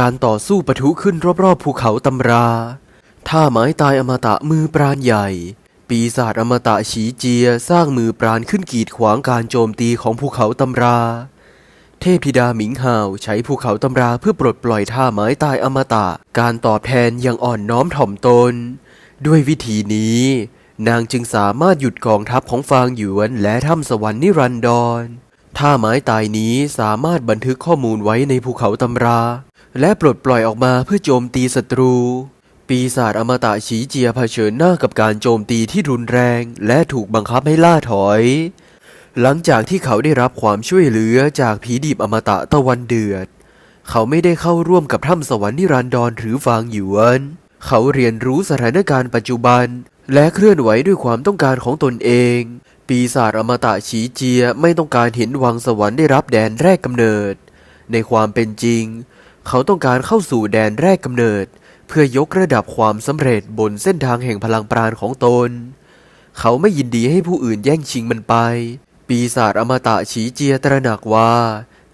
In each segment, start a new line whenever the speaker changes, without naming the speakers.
การต่อสู้ปะทุขึ้นรอบๆภูเขาตำรา ท่าไม้ตายอมตะมือปราณใหญ่ ปีศาจอมตะฉีเจียสร้างมือปราณขึ้นกีดขวางการโจมตีของภูเขาตำรา เทพธิดาหมิงฮาวใช้ภูเขาตำราเพื่อปลดปล่อยท่าไม้ตายอมตะ การตอบแทนยังอ่อนน้อมถ่อมตน ด้วยวิธีนี้ นางจึงสามารถหยุดกองทัพของฟางหยวนและถ้ำสวรรค์นิรันดร ท่าไม้ตายนี้สามารถบันทึกข้อมูลไว้ในภูเขาตำรา และปลดปล่อยออกมาเพื่อโจมตีศัตรู ปีศาจอมตะฉีเจียเผชิญหน้ากับการโจมตีที่รุนแรง และถูกบังคับให้ล่าถอย หลังจากที่เขาได้รับความช่วยเหลือจากผีดิบอมตะตะวันเดือด เขาไม่ได้เข้าร่วมกับถ้ำสวรรค์นิรันดรหรือฟางหยวน เขาเรียนรู้สถานการณ์ปัจจุบัน และเคลื่อนไหวด้วยความต้องการของตนเอง ปีศาจอมตะฉีเจียไม่ต้องการเห็นวังสวรรค์ได้รับแดนแรกกำเนิด ในความเป็นจริง เขาต้องการเข้าสู่แดนแรกกำเนิด เพื่อยกระดับความสำเร็จบนเส้นทางแห่งพลังปราณของตน เขาไม่ยินดีให้ผู้อื่นแย่งชิงมันไป ปีศาจอมตะฉีเจียตระหนักว่า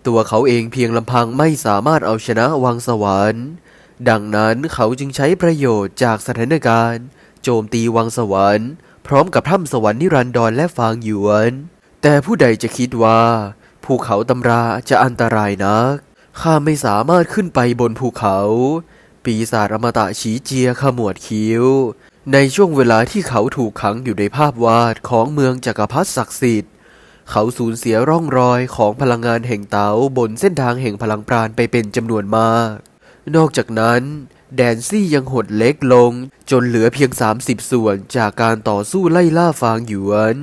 ตัวเขาเองเพียงลำพังไม่สามารถเอาชนะวังสวรรค์ ดังนั้นเขาจึงใช้ประโยชน์จากสถานการณ์ โจมตีวังสวรรค์ พร้อมกับถ้ำสวรรค์นิรันดรและฟางหยวน แต่ผู้ใดจะคิดว่า ภูเขาตำราจะอันตรายนัก ข้าไม่สามารถขึ้นไปบนภูเขา ปีศาจอมตะฉีเจียขมวดคิ้ว ในช่วงเวลาที่เขาถูกขังอยู่ในภาพวาดของเมืองจักรพรรดิศักดิ์สิทธิ์เขาสูญเสียร่องรอยของพลังงานแห่งเต๋าบนเส้นทางแห่งพลังปราณไปเป็นจำนวนมาก นอกจากนั้น แดนซี่ยังหดเล็กลง จนเหลือเพียง 30 ส่วนจากการต่อสู้ไล่ล่าฟางหยวน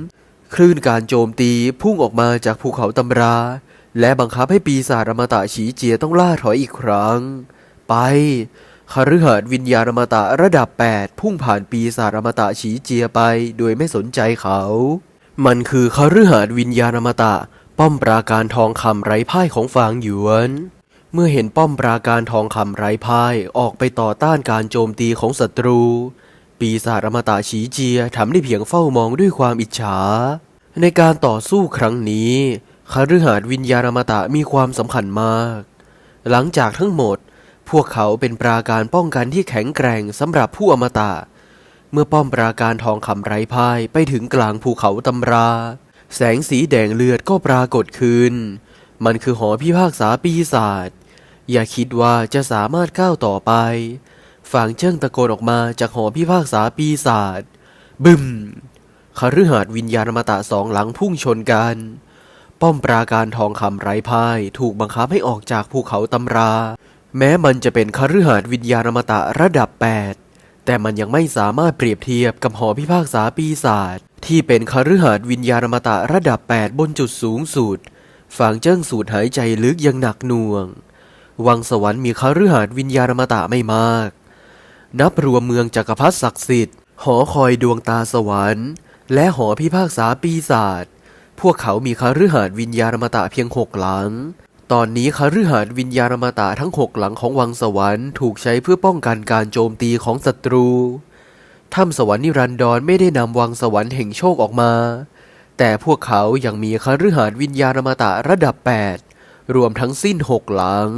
คลื่นการโจมตีพุ่งออกมาจากภูเขาตำรา และบังคับให้ปีศาจอมตะฉีเจียต้องล่าถอยอีกครั้ง ไปคฤหาสน์วิญญาณอมตะระดับ 8 พุ่งผ่านปีศาจอมตะฉีเจียไปโดยไม่สนใจเขา มันคือคฤหาสน์วิญญาณอมตะ ป้อมปราการทองคำไร้พ่ายของฟางหยวน เมื่อเห็นป้อมปราการทองคำไร้พ่ายออกไปต่อต้านการโจมตีของศัตรู ปีศาจอมตะฉีเจียทำได้เพียงเฝ้ามองด้วยความอิจฉา ในการต่อสู้ครั้งนี้คฤหาสน์วิญญาณอมตะมีความสำคัญมาก หลังจากทั้งหมด พวกเขาเป็นปราการป้องกันที่แข็งแกร่งสำหรับผู้อมตะ เมื่อป้อมปราการทองคำไร้พ่ายไปถึงกลางภูเขาตำรา แสงสีแดงเลือดก็ปรากฏขึ้น มันคือหอพิพากษาปีศาจ อย่าคิดว่าจะสามารถก้าวต่อไปฝางเจิ้งตะโกนออกมาจากหอพิพากษาปีศาจ บึมคฤหาสน์วิญญาณอมตะสองหลังพุ่งชนกัน ป้อมปราการทองคำไร้พ่ายถูกบังคับให้ออกจากภูเขาตำรา แม้มันจะเป็นคฤหาสน์วิญญาณอมตะระดับ 8 แต่มันยังไม่สามารถเปรียบเทียบกับหอพิพากษาปีศาจที่เป็นคฤหาสน์วิญญาณอมตะระดับ 8 บนจุดสูงสุดฝางเจิ้งสูดหายใจลึกยังหนักหน่วง วังสวรรค์มีคฤหาสน์วิญญาณมตะไม่มาก นับรวมเมืองจักรพรรดิศักดิ์สิทธิ์ หอคอยดวงตาสวรรค์ และหอพิพากษาปีศาจ พวกเขามีคาฤหาสน์วิญญาณมตะเพียงหกหลัง ตอนนี้คฤหาสน์วิญญาณมตะทั้งหกหลังของวังสวรรค์ถูกใช้เพื่อป้องกันการโจมตีของศัตรูถ้ำสวรรค์นิรันดรไม่ได้นำวังสวรรค์แห่งโชคออกมา แต่พวกเขายังมีคฤหาสน์วิญญาณมตะระดับ 8 รวมทั้งสิ้นหกหลัง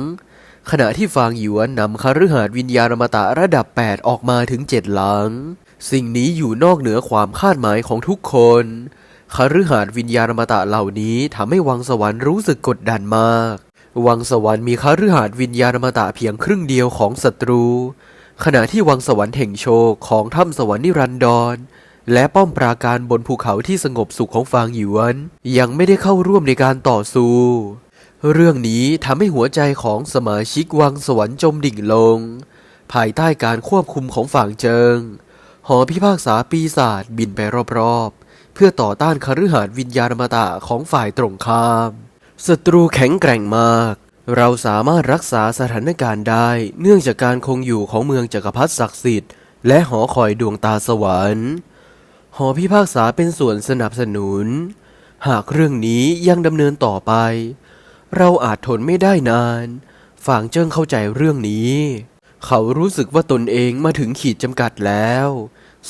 ขณะที่ฟางหยวนนำคฤหาสน์วิญญาณมตะระดับ 8 ออกมาถึงเจ็ดหลัง สิ่งนี้อยู่นอกเหนือความคาดหมายของทุกคนคฤหาสน์วิญญาณมตะเหล่านี้ทำให้วังสวรรค์รู้สึกกดดันมาก วังสวรรค์มีคฤหาสน์วิญญาณมตะเพียงครึ่งเดียวของศัตรู ขณะที่วังสวรรค์แห่งโชคของถ้ำสวรรค์นิรันดรและป้อมปราการบนภูเขาที่สงบสุขของฟางหยวน ยังไม่ได้เข้าร่วมในการต่อสู้ เรื่องนี้ทำให้หัวใจของสมาชิกวังสวรรค์จมดิ่งลง ภายใต้การควบคุมของฝางเจิง หอพิพากษาปีศาจบินไปรอบๆ เพื่อต่อต้านคฤหาสน์วิญญาณมตะของฝ่ายตรงข้ามศัตรูแข็งแกร่งมาก เราสามารถรักษาสถานการณ์ได้ เนื่องจากการคงอยู่ของเมืองจักรพรรดิศักดิ์สิทธิ์และหอคอยดวงตาสวรรค์ หอพิพากษาเป็นส่วนสนับสนุน หากเรื่องนี้ยังดำเนินต่อไป เราอาจทนไม่ได้นาน ฝางเจิ้งเข้าใจเรื่องนี้ เขารู้สึกว่าตนเองมาถึงขีดจำกัดแล้ว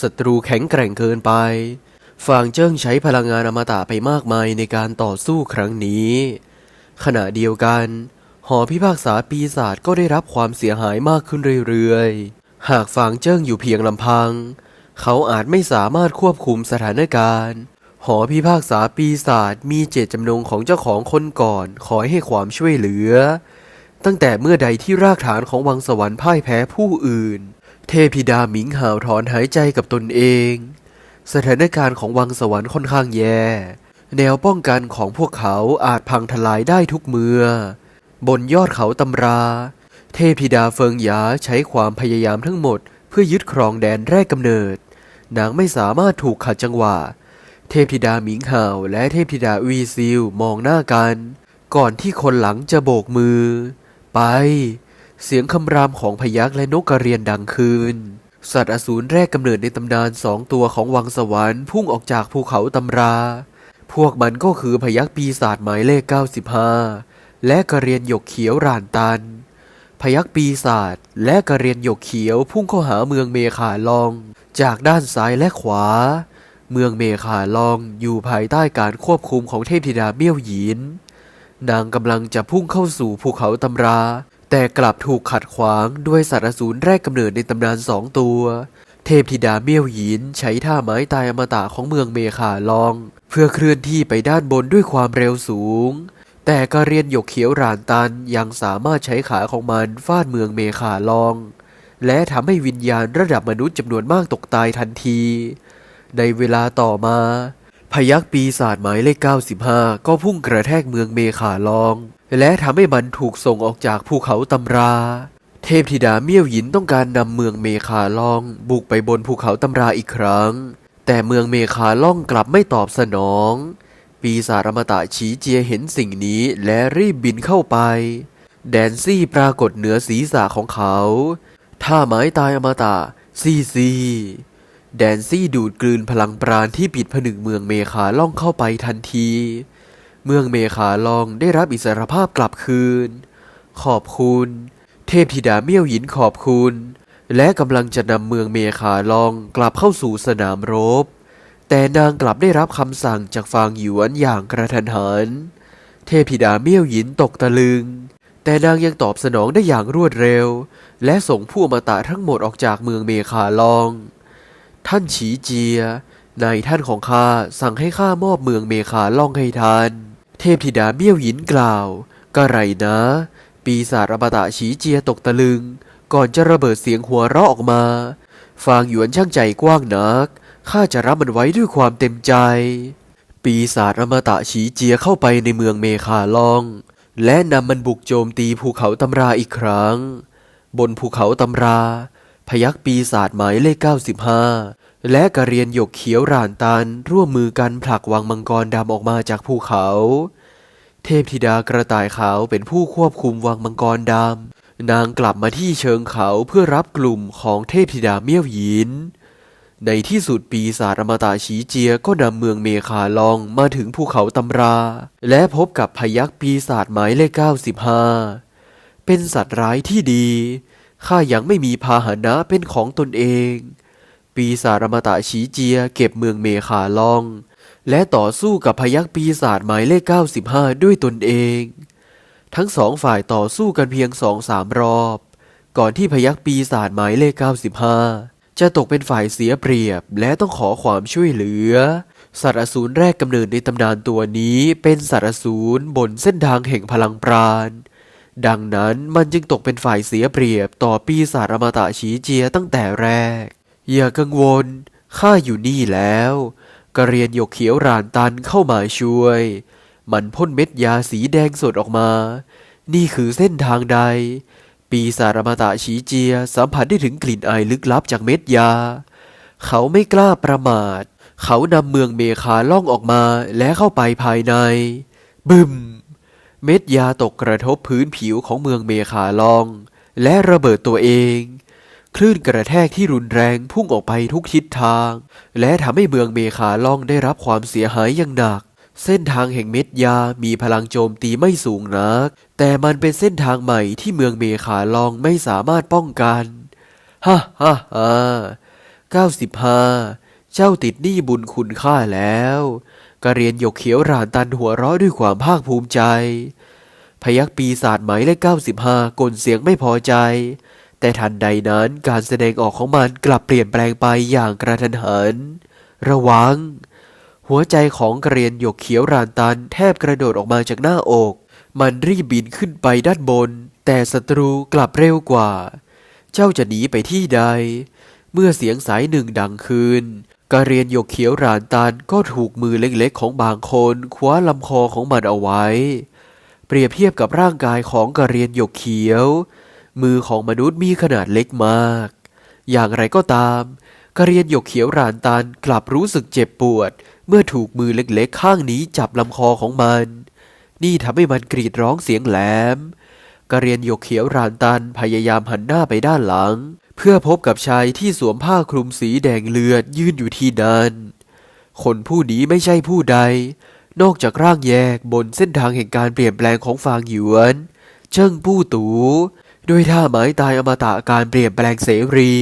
ศัตรูแข็งแกร่งเกินไป ฝางเจิ้งใช้พลังงานอมตะไปมากมายในการต่อสู้ครั้งนี้ ขณะเดียวกัน หอพิพากษาปีศาจก็ได้รับความเสียหายมากขึ้นเรื่อยๆ หากฝางเจิ้งอยู่เพียงลำพัง เขาอาจไม่สามารถควบคุมสถานการณ์ หอพิพากษาปีศาจมีเจตจำนงของเจ้าของคนก่อน ขอให้ความช่วยเหลือ ตั้งแต่เมื่อใดที่รากฐานของวังสวรรค์พ่ายแพ้ผู้อื่น เทพิดาหมิงห่าวถอนหายใจกับตนเอง สถานการณ์ของวังสวรรค์ค่อนข้างแย่ แนวป้องกันของพวกเขาอาจพังทลายได้ทุกเมื่อบนยอดเขาตำรา เทพิดาเฟิงหยาใช้ความพยายามทั้งหมด เพื่อยึดครองแดนแรกกำเนิด นางไม่สามารถถูกขัดจังหวะ เทพธิดาหมิงห่าวและเทพธิดาวีซิลมองหน้ากัน ก่อนที่คนหลังจะโบกมือ ไป เสียงคำรามของพยักษ์และนกกระเรียนดังคืนสัตว์อสูรแรกกำเนิดในตำนานสองตัวของวังสวรรค์พุ่งออกจากภูเขาตำรา พวกมันก็คือพยักษ์ปีศาจหมายเลข 95 และกระเรียนหยกเขียวร่านตัน พยักษ์ปีศาจและกระเรียนหยกเขียวพุ่งเข้าหาเมืองเมคาลอง จากด้านซ้ายและขวา เมืองเมคาลองอยู่ภายใต้การควบคุมของเทพธิดาเมี่ยวหยิน นางกำลังจะพุ่งเข้าสู่ภูเขาตำรา แต่กลับถูกขัดขวางด้วยสัตว์อสูรแรกกำเนิดในตำนานสองตัว เทพธิดาเมี่ยวหยินใช้ท่าไม้ตายอมตะของเมืองเมคาลอง เพื่อเคลื่อนที่ไปด้านบนด้วยความเร็วสูง แต่กระเรียนหยกเขียวรานตันยังสามารถใช้ขาของมันฟาดเมืองเมคาลอง และทำให้วิญญาณระดับมนุษย์จำนวนมากตกตายทันที ในเวลาต่อมา พยักปีศาจหมายเลข 95 ก็พุ่งกระแทกเมืองเมคาลอง และทำให้มันถูกส่งออกจากภูเขาตำรา เทพธิดาเมี่ยวหยินต้องการนำเมืองเมคาลอง บุกไปบนภูเขาตำราอีกครั้ง แต่เมืองเมคาล่องกลับไม่ตอบสนอง ปีศาจอมตะฉีเจียเห็นสิ่งนี้และรีบบินเข้าไป แดนซี่ปรากฏเหนือศีรษะของเขาท่าไม้ตายอมตะซีซี แดนซี่ดูดกลืนพลังปราณที่ปิดผนึกเมืองเมคาล่องเข้าไปทันที เมืองเมคาลองได้รับอิสรภาพกลับคืน ขอบคุณ เทพธิดาเมี่ยวหยินขอบคุณ และกำลังจะนำเมืองเมคาลองกลับเข้าสู่สนามรบ แต่นางกลับได้รับคำสั่งจากฟางหยวนอย่างกระทันหัน เทพธิดาเมี่ยวหยินตกตะลึง แต่นางยังตอบสนองได้อย่างรวดเร็ว และส่งผู้อมตะทั้งหมดออกจากเมืองเมคาลอง ท่านฉีเจีย นายท่านของข้าสั่งให้ข้ามอบเมืองเมคาล่องให้ท่าน เทพธิดาเบี้ยวหยินกล่าวกะไรนะ ปีศาจอมตะฉีเจียตกตะลึง ก่อนจะระเบิดเสียงหัวเราะออกมา ฟางหยวนช่างใจกว้างนัก ข้าจะรับมันไว้ด้วยความเต็มใจ ปีศาจอมตะฉีเจียเข้าไปในเมืองเมคาล่อง และนำมันบุกโจมตีภูเขาตำราอีกครั้ง บนภูเขาตำรา พยักปีศาจหมายเลข 95 และกระเรียนหยกเขียวร่านตันร่วมมือกันผลักวังมังกรดำออกมาจากภูเขา เทพธิดากระต่ายขาวเป็นผู้ควบคุมวังมังกรดำนางกลับมาที่เชิงเขาเพื่อรับกลุ่มของเทพธิดาเมี่ยวหยิน ในที่สุดปีศาจอมตะฉีเจียก็นำเมืองเมคาลองมาถึงภูเขาตำรา และพบกับพยักปีศาจหมายเลข 95 เป็นสัตว์ร้ายที่ดี ข้ายังไม่มีพาหนะเป็นของตนเอง ปีศาจอมตะฉีเจียเก็บเมืองเมคาลอง และต่อสู้กับพยักปีศาจหมายเลข 95 ด้วยตนเอง ทั้งสองฝ่ายต่อสู้กันเพียงสองสามรอบ ก่อนที่พยักปีศาจหมายเลข 95 จะตกเป็นฝ่ายเสียเปรียบและต้องขอความช่วยเหลือ สัตว์อสูรแรกกำเนิดในตำนานตัวนี้เป็นสัตว์อสูรบนเส้นทางแห่งพลังปราณ ดังนั้นมันจึงตกเป็นฝ่ายเสียเปรียบต่อปีศาจอมตะฉีเจียตั้งแต่แรก อย่ากังวล ข้าอยู่นี่แล้วกระเรียนหยกเขียวรานตันเข้ามาช่วย มันพ่นเม็ดยาสีแดงสดออกมา นี่คือเส้นทางใด ปีศาจอมตะฉีเจียสัมผัสได้ถึงกลิ่นอายลึกลับจากเม็ดยา เขาไม่กล้าประมาท เขานำเมืองเมคาล่องออกมาและเข้าไปภายใน บึม เม็ดยาตกกระทบพื้นผิวของเมืองเมคาลอง และระเบิดตัวเอง คลื่นกระแทกที่รุนแรงพุ่งออกไปทุกทิศทาง และทำให้เมืองเมคาลองได้รับความเสียหายอย่างหนัก เส้นทางแห่งเม็ดยามีพลังโจมตีไม่สูงนัก แต่มันเป็นเส้นทางใหม่ที่เมืองเมคาลองไม่สามารถป้องกันฮ่าฮ่าฮ่าเก้าสิบห้าเจ้าติดหนี้บุญคุณข้าแล้ว กระเรียนหยกเขียวรานตันหัวเราะด้วยความภาคภูมิใจ พยักปีศาจหมายเลข95กลเสียงไม่พอใจ แต่ทันใดนั้นการแสดงออกของมันกลับเปลี่ยนแปลงไปอย่างกระทันหัน ระวัง หัวใจของกระเรียนหยกเขียวรานตันแทบกระโดดออกมาจากหน้าอก มันรีบบินขึ้นไปด้านบน แต่ศัตรูกลับเร็วกว่า เจ้าจะหนีไปที่ใด เมื่อเสียงสายหนึ่งดังขึ้น กระเรียนหยกเขียวรานตันก็ถูกมือเล็กๆของบางคนคว้าลำคอของมันเอาไว้ เปรียบเทียบกับร่างกายของกระเรียนหยกเขียว มือของมนุษย์มีขนาดเล็กมาก อย่างไรก็ตามกระเรียนหยกเขียวรานตันกลับรู้สึกเจ็บปวด เมื่อถูกมือเล็กๆ ข้างนี้จับลำคอของมัน นี่ทำให้มันกรีดร้องเสียงแหลมกระเรียนหยกเขียวรานตันพยายามหันหน้าไปด้านหลัง เพื่อพบกับชายที่สวมผ้าคลุมสีแดงเลือดยืนอยู่ที่นั้น คนผู้นี้ไม่ใช่ผู้ใด นอกจากร่างแยกบนเส้นทางแห่งการเปลี่ยนแปลงของฟางหยวนเจิ้งปู้ตูด้วยท่าไม้ตายอมตะการเปลี่ยนแปลงเสรี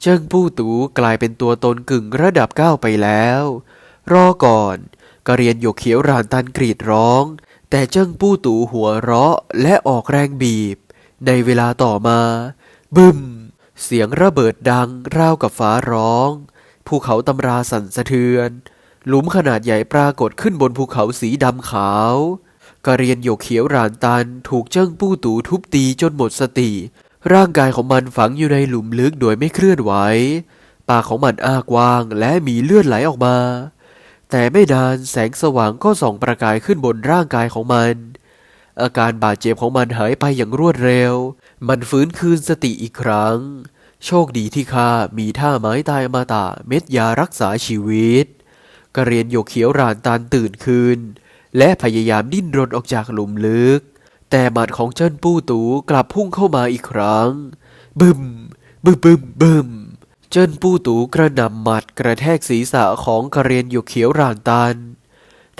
เจิ้งปู้ตูกลายเป็นตัวตนกึ่งระดับก้าวไปแล้ว รอก่อนกระเรียนหยกเขียวรานตันกรีดร้อง แต่เจิ้งปู้ตูหัวเราะและออกแรงบีบ ในเวลาต่อมา บึ้ม เสียงระเบิดดังราวกับฟ้าร้อง ภูเขาตำราสั่นสะเทือน หลุมขนาดใหญ่ปรากฏขึ้นบนภูเขาสีดำขาวกระเรียนหยกเขียวรานตันถูกเจิ้งปู้ตูทุบตีจนหมดสติ ร่างกายของมันฝังอยู่ในหลุมลึกโดยไม่เคลื่อนไหว ปากของมันอ้ากว้างและมีเลือดไหลออกมา แต่ไม่นานแสงสว่างก็ส่องประกายขึ้นบนร่างกายของมัน อาการบาดเจ็บของมันหายไปอย่างรวดเร็ว มันฟื้นคืนสติอีกครั้ง โชคดีที่ข้ามีท่าไม้ตายอมาตะเม็ดยารักษาชีวิตกระเรียนหยกเขียวรานตันตื่นคืน และพยายามดิ้นรนออกจากหลุมลึก แต่หมัดของเจิ้นปู้ตูกลับพุ่งเข้ามาอีกครั้ง บึมบึมบึมบึมเจิ้นปู้ตูกระหน่ำหมัดกระแทกศีรษะของกระเรียนหยกเขียวรานตัน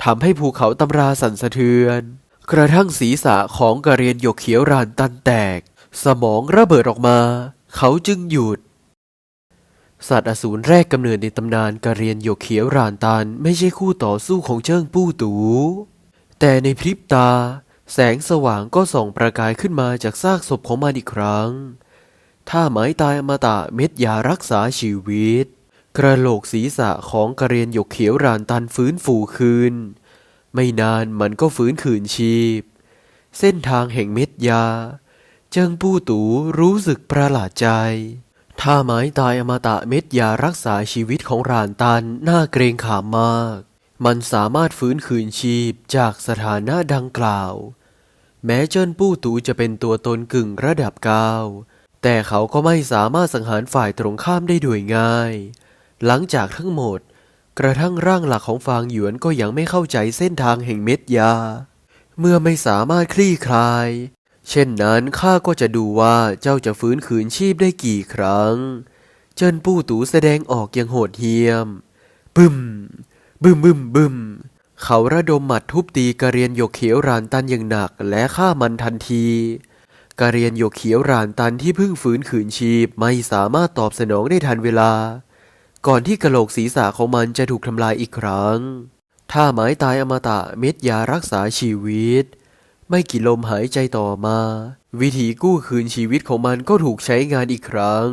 ทำให้ภูเขาตำราสั่นสะเทือน กระทั่งศีรษะของกระเรียนหยกเขียวรานตันแตก สมองระเบิดออกมา เขาจึงหยุด สัตว์อสูรแรกกำเนิดในตำนานกระเรียนหยกเขียวรานตันไม่ใช่คู่ต่อสู้ของเจิ้งปู้ตู แต่ในพริบตา แสงสว่างก็ส่องประกายขึ้นมาจากซากศพของมันอีกครั้งถ้าไม้ตายอมตะเม็ดยารักษาชีวิต กระโหลกศีรษะของกระเรียนหยกเขียวรานตันฟื้นฟูคืน ไม่นานมันก็ฟื้นคืนชีพ เส้นทางแห่งเม็ดยา เจิงปู้ตูรู้สึกประหลาดใจถ้าไม้ตายอมตะเม็ดยารักษาชีวิตของรานตันน่าเกรงขามมาก มันสามารถฟื้นคืนชีพจากสถานะดังกล่าว แม้เจิ้นปู้ตูจะเป็นตัวตนกึ่งระดับเก้าแต่เขาก็ไม่สามารถสังหารฝ่ายตรงข้ามได้โดยง่าย หลังจากทั้งหมด กระทั่งร่างหลักของฟางหยวนก็ยังไม่เข้าใจเส้นทางแห่งเม็ดยา เมื่อไม่สามารถคลี่คลาย เช่นนั้นข้าก็จะดูว่าเจ้าจะฟื้นคืนชีพได้กี่ครั้ง เจิ้นปู้ตูแสดงออกอย่างโหดเหี้ยม บึมบึมบึมบึมเขาระดมหมัดทุบตีกระเรียนหยกเขียวรานตันอย่างหนักและฆ่ามันทันทีกระเรียนหยกเขียวรานตันที่เพิ่งฟื้นคืนชีพไม่สามารถตอบสนองได้ทันเวลา ก่อนที่กระโหลกศีรษะของมันจะถูกทำลายอีกครั้ง ถ้าไม้ตายอมตะเม็ดยารักษาชีวิต ไม่กี่ลมหายใจต่อมา วิธีกู้คืนชีวิตของมันก็ถูกใช้งานอีกครั้ง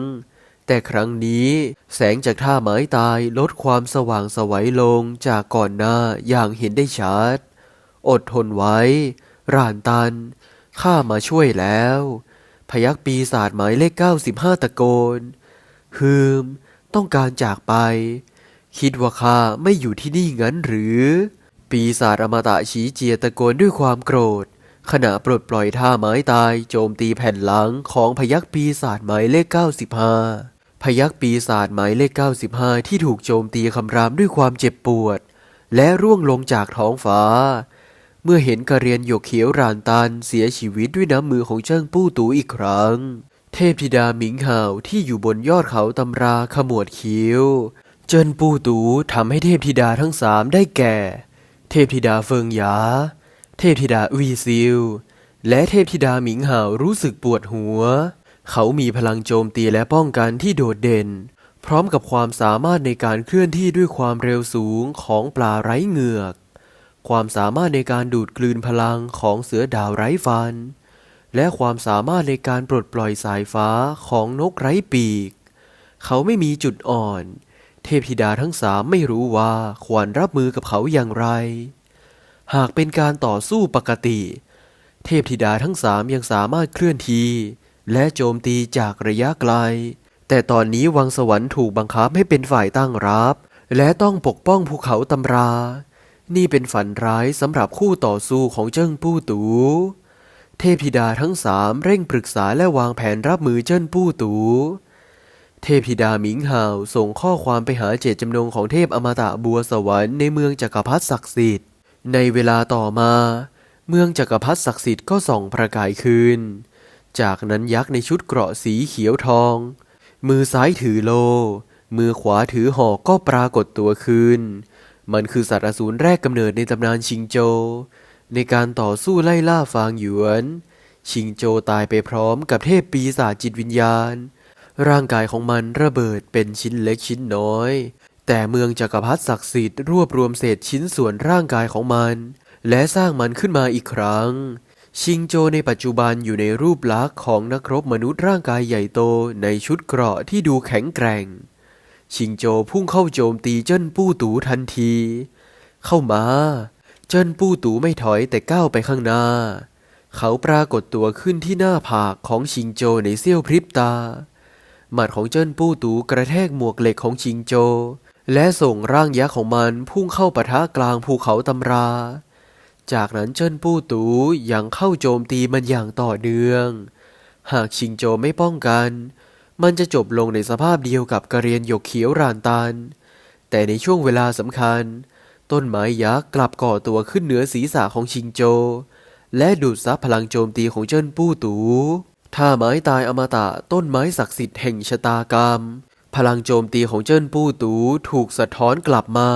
แต่ครั้งนี้แสงจากท่าไม้ตายลดความสว่างสวัยลงจากก่อนหน้าอย่างเห็นได้ชัด อดทนไว้ ร่านตัน ข้ามาช่วยแล้ว พยักปีศาจหมายเลขเก้าสิบห้าตะโกน ฮืม ต้องการจากไป คิดว่าข้าไม่อยู่ที่นี่งั้นหรือ ปีศาจอมตะฉีเจียตะโกนด้วยความโกรธ ขณะปลดปล่อยท่าไม้ตายโจมตีแผ่นหลังของพยักปีศาจหมายเลข 95 พยักปีศาจหมายเลข 95 ที่ถูกโจมตีคำรามด้วยความเจ็บปวด และร่วงลงจากท้องฟ้าเมื่อเห็นกระเรียนหยกเขียวรานตันเสียชีวิตด้วยน้ำมือของเจิ้งปู้ตูอีกครั้ง เทพธิดาหมิงห่าวที่อยู่บนยอดเขาตำราขมวดคิ้ว เจินปูตูทำให้เทพธิดาทั้งสามได้แก่ เทพธิดาเฟิงหยา เทพธิดาวีซิลและเทพธิดาหมิงห่าวรู้สึกปวดหัว เขามีพลังโจมตีและป้องกันที่โดดเด่น พร้อมกับความสามารถในการเคลื่อนที่ด้วยความเร็วสูงของปลาไร้เหงือก ความสามารถในการดูดกลืนพลังของเสือดาวไร้ฟัน และความสามารถในการปลดปล่อยสายฟ้าของนกไร้ปีก เขาไม่มีจุดอ่อน เทพธิดาทั้งสามไม่รู้ว่าควรรับมือกับเขาอย่างไร หากเป็นการต่อสู้ปกติ เทพธิดาทั้งสามยังสามารถเคลื่อนที่ และโจมตีจากระยะไกล แต่ตอนนี้วังสวรรค์ถูกบังคับให้เป็นฝ่ายตั้งรับ และต้องปกป้องภูเขาตำรา นี่เป็นฝันร้ายสำหรับคู่ต่อสู้ของเจิ้งปู้ตู เทพธิดาทั้งสามเร่งปรึกษาและวางแผนรับมือเจิ้นปู้ตู เทพธิดาหมิงหาวส่งข้อความไปหาเจตจำนงของเทพอมตะบัวสวรรค์ในเมืองจักรพรรดิศักดิ์สิทธิ์ ในเวลาต่อมา เมืองจักรพรรดิศักดิ์สิทธิ์ก็ส่องประกายคืน จากนั้นยักษ์ในชุดเกราะสีเขียวทอง มือซ้ายถือโล มือขวาถือหอกก็ปรากฏตัวคืน มันคือสัตว์อสูรแรกกำเนิดในตำนานชิงโจ ในการต่อสู้ไล่ล่าฟางหยวน ชิงโจตายไปพร้อมกับเทพปีศาจจิตวิญญาณ ร่างกายของมันระเบิดเป็นชิ้นเล็กชิ้นน้อย แต่เมืองจักรพรรดิศักดิ์สิทธิ์รวบรวมเศษชิ้นส่วนร่างกายของมัน และสร้างมันขึ้นมาอีกครั้ง ชิงโจในปัจจุบันอยู่ในรูปลักษณ์ของนักรบมนุษย์ร่างกายใหญ่โตในชุดเกราะที่ดูแข็งแกร่ง ชิงโจพุ่งเข้าโจมตีเจิ้นปู้ตูทันที เข้ามา เจิ้นปู้ตูไม่ถอยแต่ก้าวไปข้างหน้า เขาปรากฏตัวขึ้นที่หน้าผากของชิงโจในเสี้ยวพริบตา หมัดของเจิ้นปู้ตูกระแทกหมวกเหล็กของชิงโจ และส่งร่างยักษ์ของมันพุ่งเข้าปะทะกลางภูเขาตำรา จากนั้นเจิ้นปู้ตูยังเข้าโจมตีมันอย่างต่อเนื่อง หากชิงโจไม่ป้องกัน มันจะจบลงในสภาพเดียวกับกระเรียนหยกเขียวรานตันแต่ในช่วงเวลาสำคัญ ต้นไม้ยักษ์กลับก่อตัวขึ้นเหนือศีรษะของชิงโจ และดูดซับพลังโจมตีของเจิ้นปู้ตูถ้าไม้ตายอมตะต้นไม้ศักดิ์สิทธิ์แห่งชะตากรรม พลังโจมตีของเจิ้นปู้ตูถูกสะท้อนกลับมา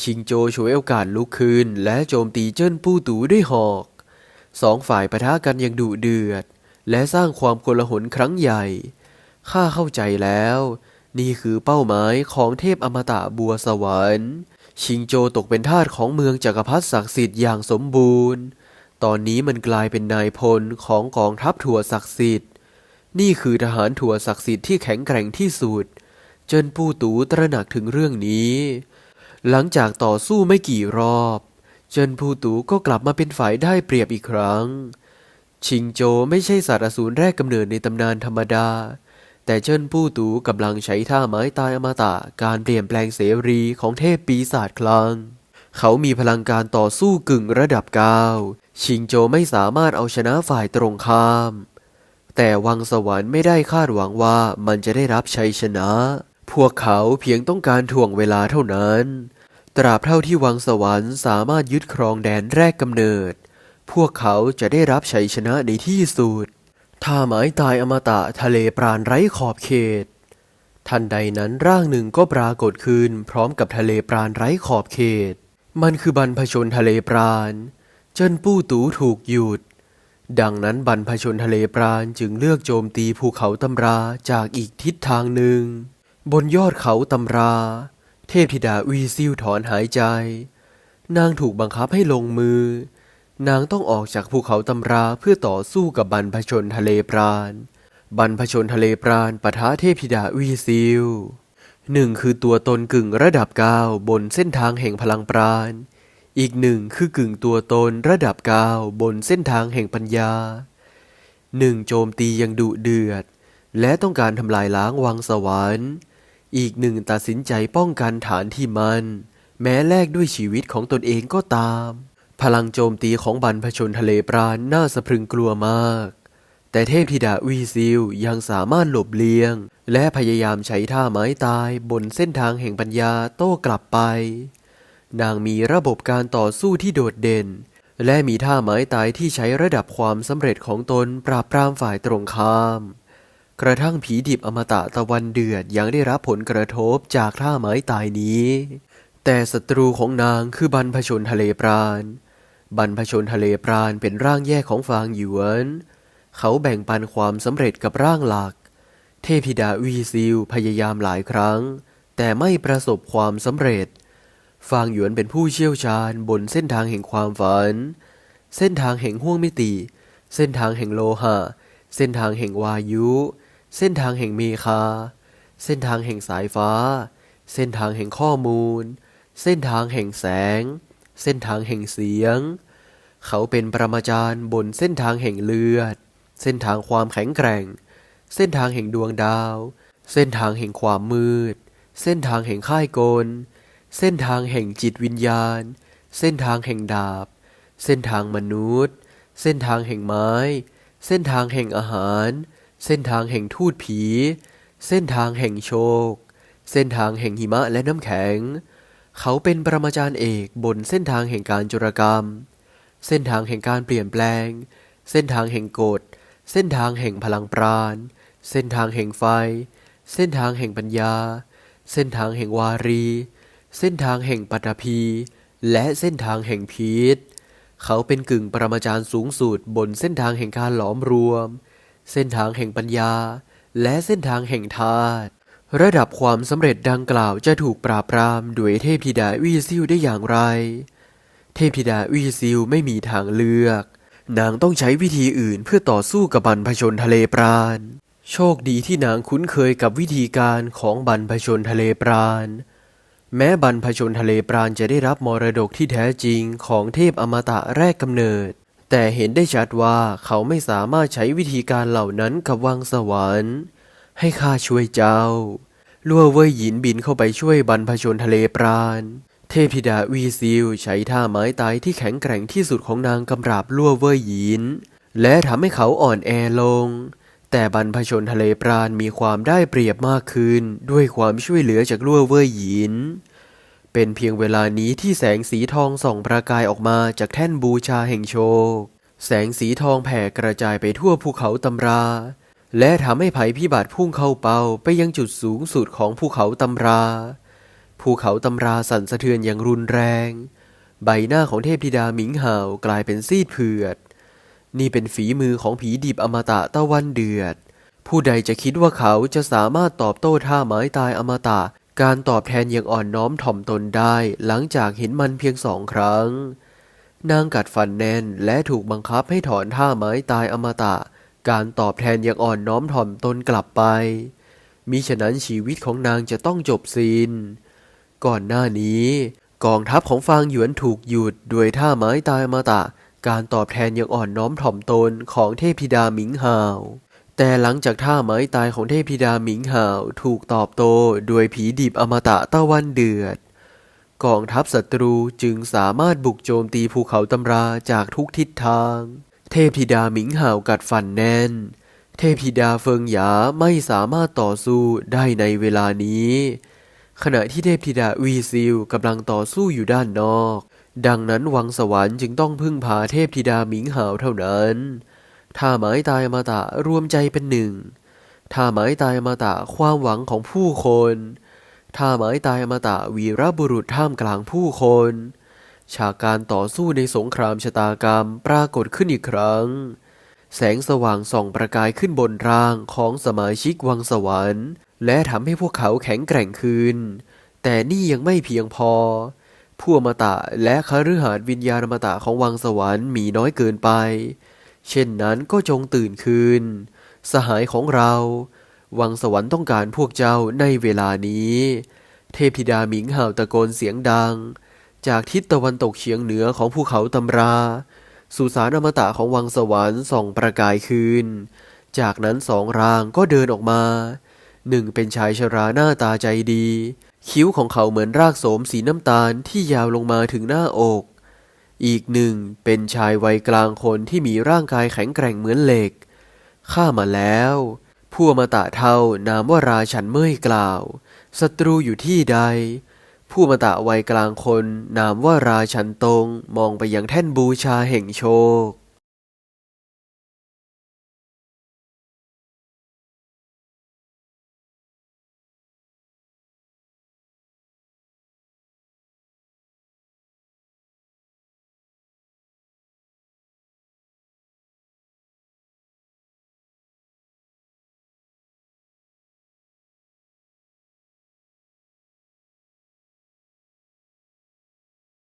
ชิงโจฉวยโอกาสลุกขึ้นและโจมตีเจิ้นปู้ตูด้วยหอก สองฝ่ายปะทะกันอย่างดุเดือด และสร้างความโกลาหลครั้งใหญ่ ข้าเข้าใจแล้ว นี่คือเป้าหมายของเทพอมตะบัวสวรรค์ ชิงโจตกเป็นทาสของเมืองจักรพรรดิศักดิ์สิทธิ์อย่างสมบูรณ์ ตอนนี้มันกลายเป็นนายพลของกองทัพถั่วศักดิ์สิทธิ์ นี่คือทหารถั่วศักดิ์สิทธิ์ที่แข็งแกร่งที่สุด เจินปู้ตูตระหนักถึงเรื่องนี้ หลังจากต่อสู้ไม่กี่รอบ เจินปู้ตูก็กลับมาเป็นฝ่ายได้เปรียบอีกครั้ง ชิงโจไม่ใช่สัตว์อสูรแรกกำเนิดในตำนานธรรมดา แต่เจิ้นปู้ตูกำลังใช้ท่าไม้ตายอมตะการเปลี่ยนแปลงเสรีของเทพปีศาจคลัง เขามีพลังการต่อสู้กึ่งระดับเก้าชิงโจไม่สามารถเอาชนะฝ่ายตรงข้าม แต่วังสวรรค์ไม่ได้คาดหวังว่ามันจะได้รับชัยชนะ พวกเขาเพียงต้องการถ่วงเวลาเท่านั้น ตราบเท่าที่วังสวรรค์สามารถยึดครองแดนแรกกำเนิด พวกเขาจะได้รับชัยชนะในที่สุด ถ้าหมายตายอมตะทะเลปราณไร้ขอบเขต ทันใดนั้นร่างหนึ่งก็ปรากฏขึ้นพร้อมกับทะเลปราณไร้ขอบเขต มันคือบรรพชนทะเลปราณเจิ้นปู้ตูถูกหยุด ดังนั้นบรรพชนทะเลปราณจึงเลือกโจมตีภูเขาตำราจากอีกทิศทางหนึ่ง บนยอดเขาตำรา เทพธิดาวีซิวถอนหายใจ นางถูกบังคับให้ลงมือ นางต้องออกจากภูเขาตำราเพื่อต่อสู้กับบรรพชนทะเลปราณ บรรพชนทะเลปราณปะทะเทพธิดาวีซิลหนึ่งคือตัวตนกึ่งระดับเก้าบนเส้นทางแห่งพลังปราณ อีกหนึ่งคือกึ่งตัวตนระดับเก้าบนเส้นทางแห่งปัญญาหนึ่งโจมตีย่างดุเดือด และต้องการทำลายล้างวังสวรรค์ อีกหนึ่งตัดสินใจป้องกันฐานที่มัน แม้แลกด้วยชีวิตของตนเองก็ตาม พลังโจมตีของบรรพชนทะเลปราณน่าสะพรึงกลัวมาก แต่เทพธิดาวีซิลยังสามารถหลบเลี่ยง และพยายามใช้ท่าไม้ตายบนเส้นทางแห่งปัญญาโต้กลับไป นางมีระบบการต่อสู้ที่โดดเด่น และมีท่าไม้ตายที่ใช้ระดับความสำเร็จของตนปราบปรามฝ่ายตรงข้าม กระทั่งผีดิบอมตะตะวันเดือดยังได้รับผลกระทบจากท่าไม้ตายนี้ แต่ศัตรูของนางคือบรรพชนทะเลปราณ บรรพชนทะเลปราณเป็นร่างแยกของฟางหยวน เขาแบ่งปันความสำเร็จกับร่างหลัก เทพธิดาวีซิลพยายามหลายครั้ง แต่ไม่ประสบความสำเร็จ ฟางหยวนเป็นผู้เชี่ยวชาญบนเส้นทางแห่งความฝัน เส้นทางแห่งห้วงมิติ เส้นทางแห่งโลหะ เส้นทางแห่งวายุ เส้นทางแห่งเมคา เส้นทางแห่งสายฟ้า เส้นทางแห่งข้อมูล เส้นทางแห่งแสง เส้นทางแห่งเสียง เขาเป็นปรมาจารย์บนเส้นทางแห่งเลือด เส้นทางความแข็งแกร่ง เส้นทางแห่งดวงดาว เส้นทางแห่งความมืด เส้นทางแห่งค่ายกล เส้นทางแห่งจิตวิญญาณ เส้นทางแห่งดาบ เส้นทางมนุษย์ เส้นทางแห่งไม้ เส้นทางแห่งอาหาร เส้นทางแห่งทูตผี เส้นทางแห่งโชค เส้นทางแห่งหิมะและน้ำแข็ง เขาเป็นปรมาจารย์เอกบนเส้นทางแห่งการจุรกรรม เส้นทางแห่งการเปลี่ยนแปลง เส้นทางแห่งกฎ เส้นทางแห่งพลังปราณ เส้นทางแห่งไฟ เส้นทางแห่งปัญญา เส้นทางแห่งวารี เส้นทางแห่งปัตภีและเส้นทางแห่งพีษเขาเป็นกึ่งปรมาจารย์สูงสุดบนเส้นทางแห่งการหลอมรวม เส้นทางแห่งปัญญา และเส้นทางแห่งธาตุ ระดับความสำเร็จดังกล่าวจะถูกปราบปรามด้วยเทพธิดาวี่ซิ่วได้อย่างไร เทพธิดาวี่ซิลไม่มีทางเลือก นางต้องใช้วิธีอื่นเพื่อต่อสู้กับบรรพชนทะเลปราณ โชคดีที่นางคุ้นเคยกับวิธีการของบรรพชนทะเลปราณ แม้บรรพชนทะเลปราณจะได้รับมรดกที่แท้จริงของเทพอมตะแรกกำเนิด แต่เห็นได้ชัดว่าเขาไม่สามารถใช้วิธีการเหล่านั้นกับวังสวรรค์ ให้ข้าช่วยเจ้า ลัวเว่ยหยินบินเข้าไปช่วยบรรพชนทะเลปราณ เทพธิดาวีซิลใช้ท่าไม้ตายที่แข็งแกร่งที่สุดของนางกำราบลั่วเว่ยหยิน และทำให้เขาอ่อนแอลง แต่บรรพชนทะเลปราณมีความได้เปรียบมากขึ้น ด้วยความช่วยเหลือจากลั่วเว่ยหยิน เป็นเพียงเวลานี้ที่แสงสีทองส่องประกายออกมาจากแท่นบูชาแห่งโชค แสงสีทองแผ่กระจายไปทั่วภูเขาตำรา และทำให้ภัยพิบัติพุ่งเข้าเป้าไปยังจุดสูงสุดของภูเขาตำรา ภูเขาตำราสั่นสะเทือนอย่างรุนแรง ใบหน้าของเทพธิดาหมิงห่าวกลายเป็นซีดเผือด นี่เป็นฝีมือของผีดิบอมตะตะวันเดือด ผู้ใดจะคิดว่าเขาจะสามารถตอบโต้ท่าไม้ตายอมตะ การตอบแทนอย่างอ่อนน้อมถ่อมตนได้ หลังจากเห็นมันเพียงสองครั้ง นางกัดฟันแน่นและถูกบังคับให้ถอนท่าไม้ตายอมตะ การตอบแทนอย่างอ่อนน้อมถ่อมตนกลับไป มิฉะนั้นชีวิตของนางจะต้องจบสิ้น ก่อนหน้านี้ กองทัพของฟางหยวนถูกหยุดด้วยท่าไม้ตายอมตะ การตอบแทนอย่างอ่อนน้อมถ่อมตนของเทพธิดาหมิงหาว แต่หลังจากท่าไม้ตายของเทพธิดาหมิงหาวถูกตอบโต้ด้วยผีดิบอมตะตะวันเดือด กองทัพศัตรูจึงสามารถบุกโจมตีภูเขาตำราจากทุกทิศทาง เทพธิดาหมิงห่าวกัดฟันแน่น เทพธิดาเฟิงหยาไม่สามารถต่อสู้ได้ในเวลานี้ ขณะที่เทพธิดาวีซิลกำลังต่อสู้อยู่ด้านนอก ดังนั้นวังสวรรค์จึงต้องพึ่งพาเทพธิดาหมิงห่าวเท่านั้นถ้าไม้ตายมาตะรวมใจเป็นหนึ่งถ้าไม้ตายมาตะความหวังของผู้คนถ้าไม้ตายอมตะวีรบุรุษท่ามกลางผู้คน ฉากการต่อสู้ในสงครามชะตากรรมปรากฏขึ้นอีกครั้ง แสงสว่างส่องประกายขึ้นบนร่างของสมาชิกวังสวรรค์ และทำให้พวกเขาแข็งแกร่งขึ้น แต่นี่ยังไม่เพียงพอ ผู้อมตะและคฤหาสน์วิญญาณอมตะของวังสวรรค์มีน้อยเกินไป เช่นนั้นก็จงตื่นคืน สหายของเรา วังสวรรค์ต้องการพวกเจ้าในเวลานี้ เทพธิดาหมิงห่าวตะโกนเสียงดัง จากทิศตะวันตกเฉียงเหนือของภูเขาตำรา สุสานอมตะของวังสวรรค์ส่องประกายคืน จากนั้นสองร่างก็เดินออกมา หนึ่งเป็นชายชราหน้าตาใจดี คิ้วของเขาเหมือนรากโสมสีน้ำตาลที่ยาวลงมาถึงหน้าอก อีกหนึ่งเป็นชายวัยกลางคนที่มีร่างกายแข็งแกร่งเหมือนเหล็ก ข้ามาแล้วผู้อมตะเท่านามว่าราชันเมื่อยกล่าวศัตรูอยู่ที่ใด ผู้มาตะวัยกลางคนนามว่าราชันตงมองไปยังแท่นบูชาแห่งโชค